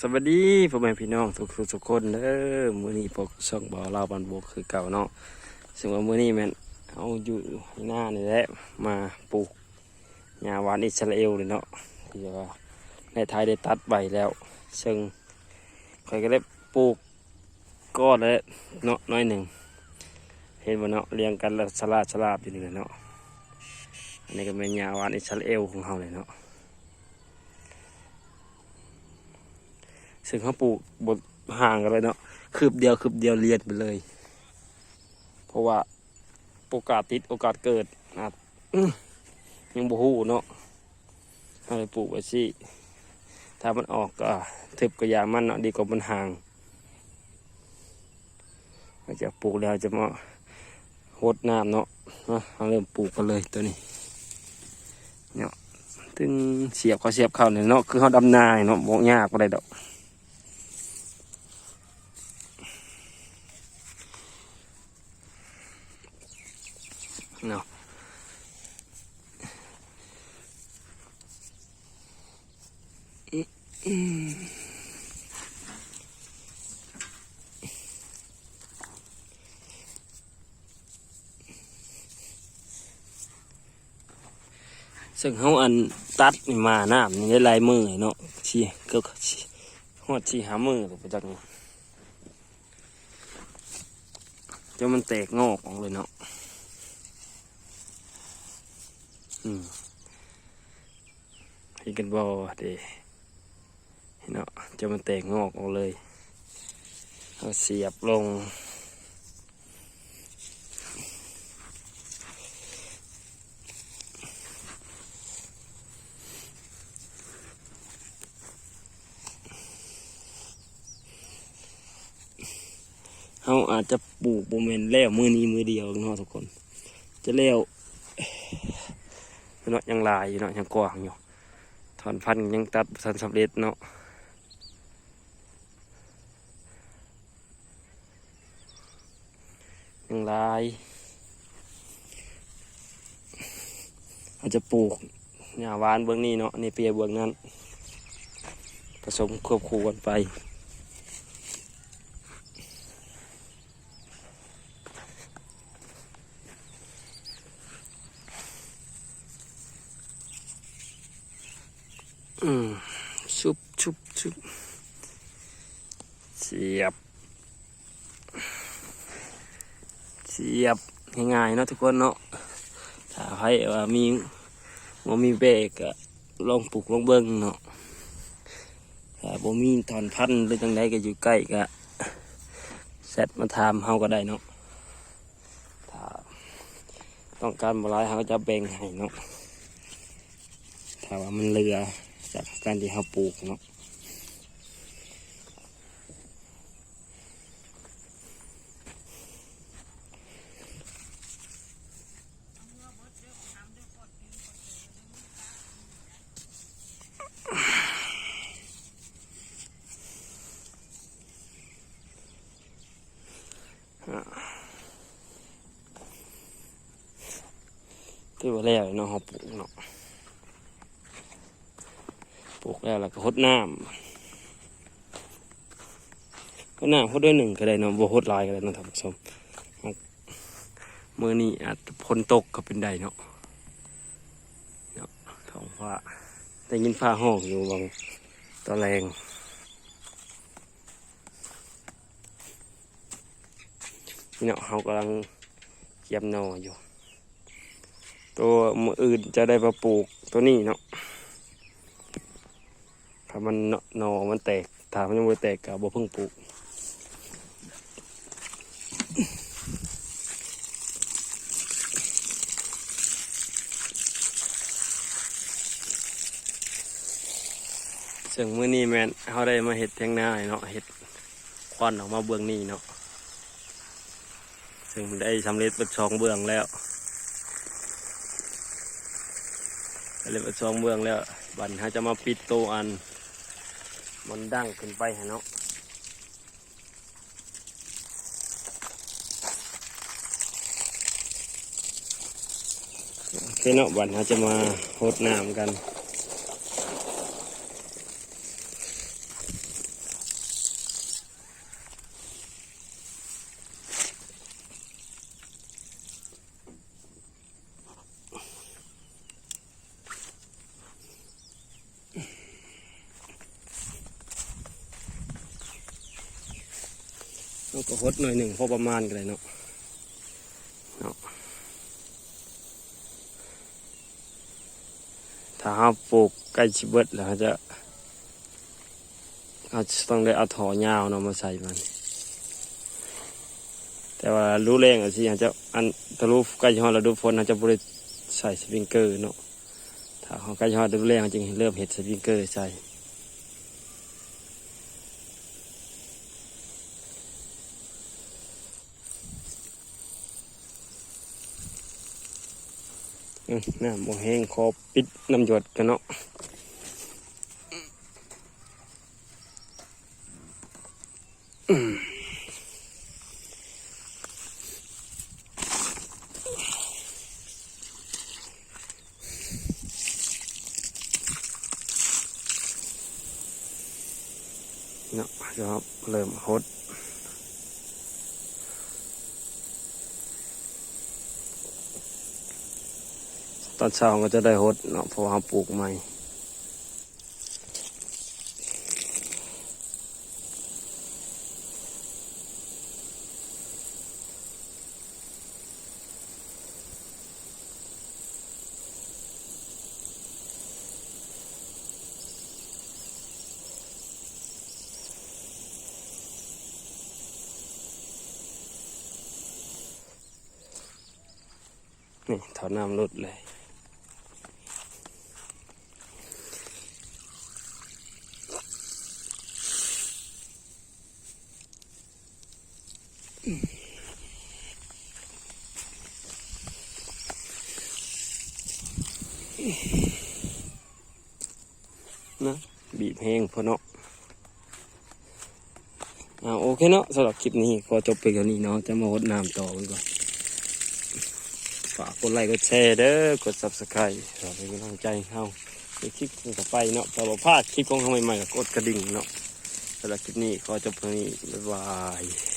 สวัสดีพ่อแม่พี่น้องทุกทุกๆคนเด้อมื้อนี้พวกช่องบ่าวลาวบันบกคือเก่าเนาะซึ่งว่ามื้อนี้แม่นเอาอยู่หน้านี่แหละมาปลูกหญ้าหวานอิสราเอลเลยเนาะที่ว่าในไทยได้ตัดใบแล้ว ซึ่งข่อยก็ได้ปลูกก้อนแล้วเนาะน้อยหนึ่งเห็นบ่เนาะเรียงกันแล้วสลาดสลาบอยู่นี่แหละเนาะอันนี้ก็เป็นหญ้าหวานอิสราเอลของเฮาเลยเนาะ ซึ่งเขาปลูกบนห่างกันเลยเนาะคืบเดียวคืบเดียวเรียนไปเลย เพราะว่าโอกาสติดโอกาสเกิดอาจอื้อยังบ่ฮู้เนาะเอาไปปลูกไว้สิถ้ามันออกก็ทึบก็อยามันเนาะดีกว่ามันห่างหลังจากปลูกแล้วจะมาหดน้ำเนาะเอาเริ่มปลูกกันเลยตัวนี้เนาะถึงเสียบเขาเสียบเข้าเนี่ยเนาะคือเขาดำนาเนาะบ่ยากอะไรดอก เนาะอืมอืม ซึ่งเขาอันตัดมาน้ำนี่ได้ลายมือเนาะชีก็ชีหอดชีหามือไปจากนี้จนมันแตกงอกออกเลยเนาะอืมให้กันบอเด เนาะจะมันแตกงอกออกเลยเอาเสียบลง เขาอาจจะปลูกโมเมนแล้วมือนี้มือเดียวเนาะทุกคน จะแล้วเนาะยังลายอยู่เนาะยังกว้างอยู่ถอนพันยังตัดสันสำเร็จเนาะยังหลาย อาจจะปลูกหญ้าวานเบื้องนี้เนาะในเปียเบื้องนั้น ผสมควบคู่กันไปอืมชุบชุบชุบเสียบ เสียบง่ายๆเนาะทุกคนเนาะถ้าใครว่ามีว่ามีเบรกอะลองปลูกลองเบิ้งเนาะถ้าบ่มีถอนพันธุ์หรือจังใดก็อยู่ใกล้ก็แซดมาทำเฮาก็ได้เนาะถ้าต้องการบ่หลายเฮาจะแบ่งให้เนาะถ้าว่ามันเหลือจากการที่เราปลูกเนาะ ที่ว่าแล้วเนาะเราปลูกเนาะปลูกแล้วแล้วก็หดน้ำหดน้ำหดด้วยหนึ่งก็ได้เนาะบ่หดลายก็ได้เนาะท่านผู้ชมมือนี้อาจจะพ้นตกก็เป็นได้เนาะเนาะท้องฟ้าได้ยินฟ้าห้องอยู่บางตะแรงี่เนาะเขากำลังเก็บหนออยู่ ตัวมืออื่นจะได้มาปลูกตัวนี้เนาะถ้ามันหนหนอมันแตกถ้ามันยังไม่แตกก็บ่เพิ่งปลูกซึ่งมื้อนี้แมนเขาได้มาเห็ดเทียงนาเนาะเห็ดควันออกมาเบื้องนี้เนาะ ซึ่งได้สำเร็จเป็นสองเบื้องแล้วสำเร็จเป็นสองเบื้องแล้ว บันเขาจะมาปิดตัวอัน มันดังขึ้นไปฮะเนาะโอเคเนาะวันเขาจะมาโหดน้ำกัน เราก็หดหน่อยหนึ่งพอประมาณกันเลยเนาะเนาะถ้าเราปลูกใกล้ชิเบิดแล้วเราจะเราจะต้องได้เอาถอยาวเนาะมาใส่มัน แต่ว่ารู้แรงอะสิอาจจะอันทะลุใกล้ฮอดฤดูฝนอาจจะบริใส่สปริงเกอร์เนาะถ้าเขาใกล้ฮอดดูแรงจึงเริ่มเห็ดสปริงเกอร์ใส่ น้ำโมแห้งขอปิดน้ำหยดกันเนาะเนาะครับเริ่มหด ตอนเช้าก็จะได้หดเนาะเพราะว่าเราปลูกใหม่นี่ถอดน้ำรดเลย นะบีบแห้งพอเนาะอ่าโอเคเนาะสำหรับคลิปนี้ขอจบไปกันนี้เนาะจะมาหดน้ำต่อกันก่อนฝากกดไลค์กดแชร์เด้อกด subscribe เพื่อเป็นกำลังใจให้เราในคลิปต่อไปเนาะถ้าบ่พลาดคลิปของเราใหม่ๆก็กดกระดิ่งเนาะสำหรับคลิปนี้ขอจบเพียงนี้บ๊ายบาย